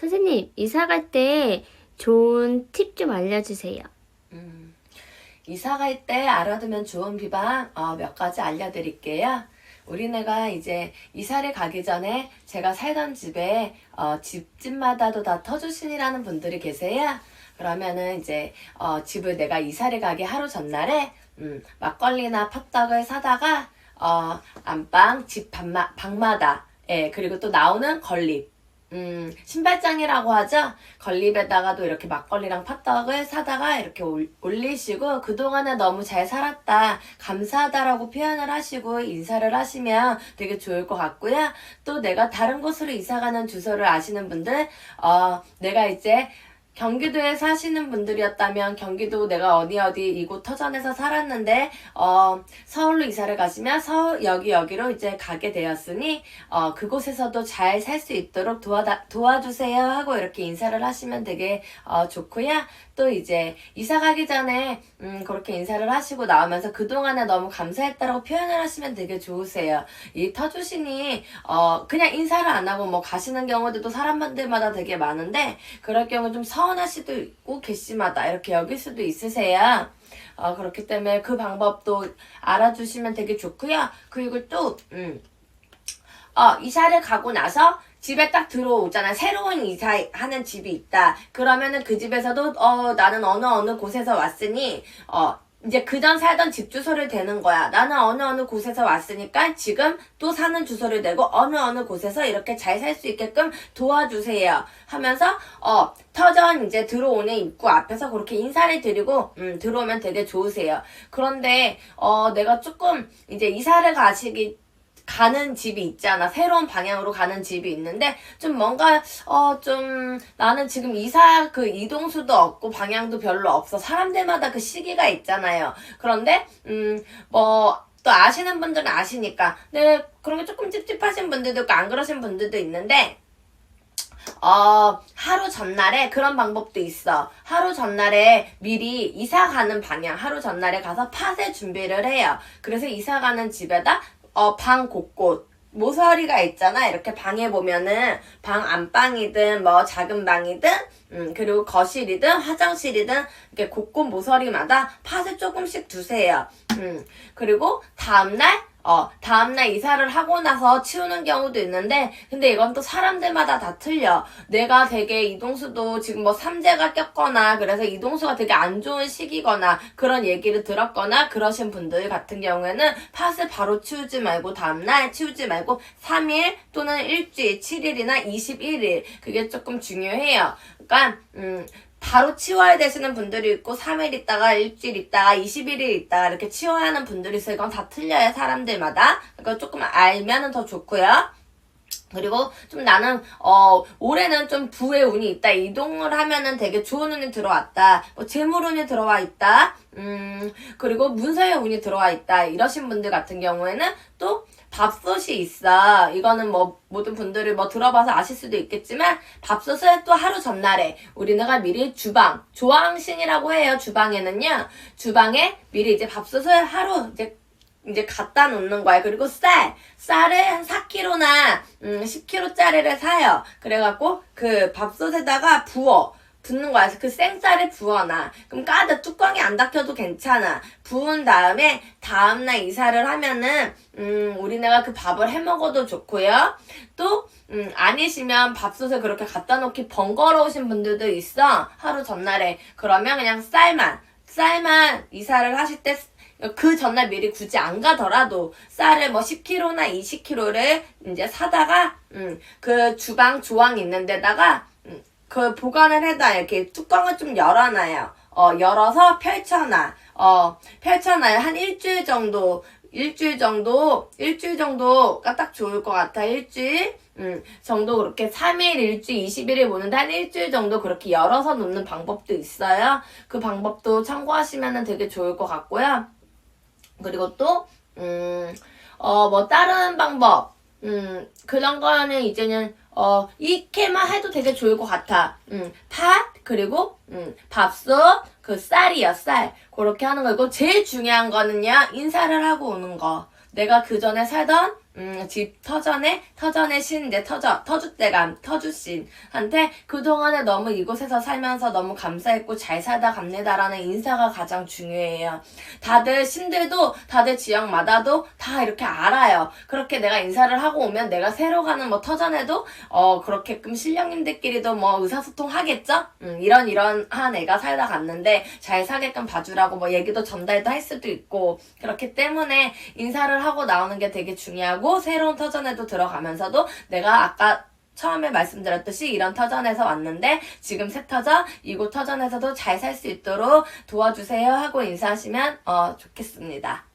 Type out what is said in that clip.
선생님, 이사 갈 때 좋은 팁 좀 알려주세요. 음, 이사 갈 때 알아두면 좋은 비방 어, 몇 가지 알려드릴게요. 우리네가 이제 이사를 가기 전에 제가 살던 집에 어, 집집마다도 다 터주신이라는 분들이 계세요. 그러면은 이제 어, 집을 내가 이사를 가기 하루 전날에 음, 막걸리나 팥떡을 사다가 어, 안방 집 방마, 방마다 예, 그리고 또 나오는 건립 음, 신발장이라고 하죠? 건립에다가도 이렇게 막걸리랑 팥떡을 사다가 이렇게 올, 올리시고 그동안에 너무 잘 살았다, 감사하다라고 표현을 하시고 인사를 하시면 되게 좋을 것 같고요. 또 내가 다른 곳으로 이사가는 주소를 아시는 분들, 어, 내가 이제 경기도에 사시는 분들이었다면 경기도 내가 어디 어디 이곳 터전에서 살았는데 어 서울로 이사를 가시면 서울 여기 여기로 이제 가게 되었으니 어 그곳에서도 잘 살 수 있도록 도와다, 도와주세요 하고 이렇게 인사를 하시면 되게 어 좋고요. 또 이제 이사 가기 전에 음 그렇게 인사를 하시고 나오면서 그동안에 너무 감사했다라고 표현을 하시면 되게 좋으세요. 이 터주신이 어 그냥 인사를 안 하고 뭐 가시는 경우들도 사람들마다 되게 많은데 그럴 경우 좀 서 운할 수도 있고 괘씸하다 이렇게 여길 수도 있으세요. 어, 그렇기 때문에 그 방법도 알아주시면 되게 좋고요. 그리고 또 음, 어, 이사를 가고 나서 집에 딱 들어오잖아. 새로운 이사하는 집이 있다. 그러면은 그 집에서도 어 나는 어느 어느 곳에서 왔으니 어 이제 그전 살던 집 주소를 대는 거야. 나는 어느 어느 곳에서 왔으니까 지금 또 사는 주소를 내고 어느 어느 곳에서 이렇게 잘 살 수 있게끔 도와주세요. 하면서 어 터전 이제 들어오는 입구 앞에서 그렇게 인사를 드리고 음, 들어오면 되게 좋으세요. 그런데 어 내가 조금 이제 이사를 가시기 가는 집이 있잖아. 새로운 방향으로 가는 집이 있는데 좀 뭔가 어 좀 나는 지금 이사 그 이동수도 없고 방향도 별로 없어. 사람들마다 그 시기가 있잖아요. 그런데 음뭐 또 아시는 분들은 아시니까 네 그런 게 조금 찝찝하신 분들도 있고 안 그러신 분들도 있는데 어, 하루 전날에 그런 방법도 있어. 하루 전날에 미리 이사 가는 방향, 하루 전날에 가서 팥을 준비를 해요. 그래서 이사 가는 집에다 어, 방 곳곳 모서리가 있잖아. 이렇게 방에 보면은 방 안방이든 뭐 작은 방이든 음, 그리고 거실이든 화장실이든 이렇게 곳곳 모서리마다 팥을 조금씩 두세요. 음, 그리고 다음날 어, 다음날 이사를 하고 나서 치우는 경우도 있는데, 근데 이건 또 사람들마다 다 틀려. 내가 되게 이동수도 지금 뭐 삼재가 꼈거나, 그래서 이동수가 되게 안 좋은 시기거나, 그런 얘기를 들었거나, 그러신 분들 같은 경우에는 팥을 바로 치우지 말고, 다음날 치우지 말고, 3일 또는 일주일, 7일이나 21일. 그게 조금 중요해요. 그러니까, 음, 바로 치워야 되시는 분들이 있고 3일 있다가 일주일 있다가 21일 있다가 이렇게 치워야 하는 분들이 있어요. 이건 다 틀려요. 사람들마다. 그러니까 조금 알면은 더 좋고요. 그리고 좀 나는 어 올해는 좀 부의 운이 있다 이동을 하면은 되게 좋은 운이 들어왔다 뭐 재물 운이 들어와 있다 음 그리고 문서의 운이 들어와 있다 이러신 분들 같은 경우에는 또 밥솥이 있어 이거는 뭐 모든 분들이 뭐 들어봐서 아실 수도 있겠지만 밥솥을 또 하루 전날에 우리네가 미리 주방 조항신이라고 해요 주방에는요 주방에 미리 이제 밥솥을 하루 이제 이제 갖다 놓는 거야. 그리고 쌀, 쌀을 한 4kg나 음, 10kg짜리를 사요. 그래갖고 그 밥솥에다가 부어. 붓는 거야. 그 생쌀을 부어놔. 그럼 까드 뚜껑이 안 닫혀도 괜찮아. 부은 다음에 다음날 이사를 하면은 음 우리네가 그 밥을 해 먹어도 좋고요. 또 음, 아니시면 밥솥에 그렇게 갖다 놓기 번거로우신 분들도 있어. 하루 전날에. 그러면 그냥 쌀만 쌀만 이사를 하실 때 그 전날 미리 굳이 안 가더라도 쌀을 뭐 10kg나 20kg를 이제 사다가 음, 그 주방 조항 있는 데다가 음, 그 보관을 해다 이렇게 뚜껑을 좀 열어놔요. 어, 열어서 펼쳐놔. 어, 펼쳐놔요. 한 일주일 정도, 일주일 정도, 일주일 정도가 딱 좋을 것 같아. 일주일. 음, 정도 그렇게 3일, 일주일, 21일 보는데 한 일주일 정도 그렇게 열어서 놓는 방법도 있어요. 그 방법도 참고하시면 되게 좋을 것 같고요. 그리고 또, 음, 어, 뭐, 다른 방법, 음, 그런 거는 이제는, 어, 이렇게만 해도 되게 좋을 것 같아. 음, 팥, 그리고, 음, 밥솥, 그 쌀이요, 쌀. 그렇게 하는 거고, 제일 중요한 거는요, 인사를 하고 오는 거. 내가 그 전에 살던 음, 집 터전에, 터전의 신, 이제 터저, 터줏대감, 터주신한테 그동안에 너무 이곳에서 살면서 너무 감사했고 잘 살다 갑니다라는 인사가 가장 중요해요. 다들 신들도, 다들 지역마다도 다 이렇게 알아요. 그렇게 내가 인사를 하고 오면 내가 새로 가는 뭐 터전에도, 어, 그렇게끔 신령님들끼리도 뭐 의사소통 하겠죠? 음, 이런, 이런 한 애가 살다 갔는데 잘 사게끔 봐주라고 뭐 얘기도 전달도 할 수도 있고, 그렇기 때문에 인사를 하고 나오는 게 되게 중요 하고, 새로운 터전에도 들어가면서도 내가 아까 처음에 말씀드렸듯이 이런 터전에서 왔는데 지금 새 터전, 이곳 터전에서도 잘 살 수 있도록 도와주세요 하고 인사하시면 어, 좋겠습니다.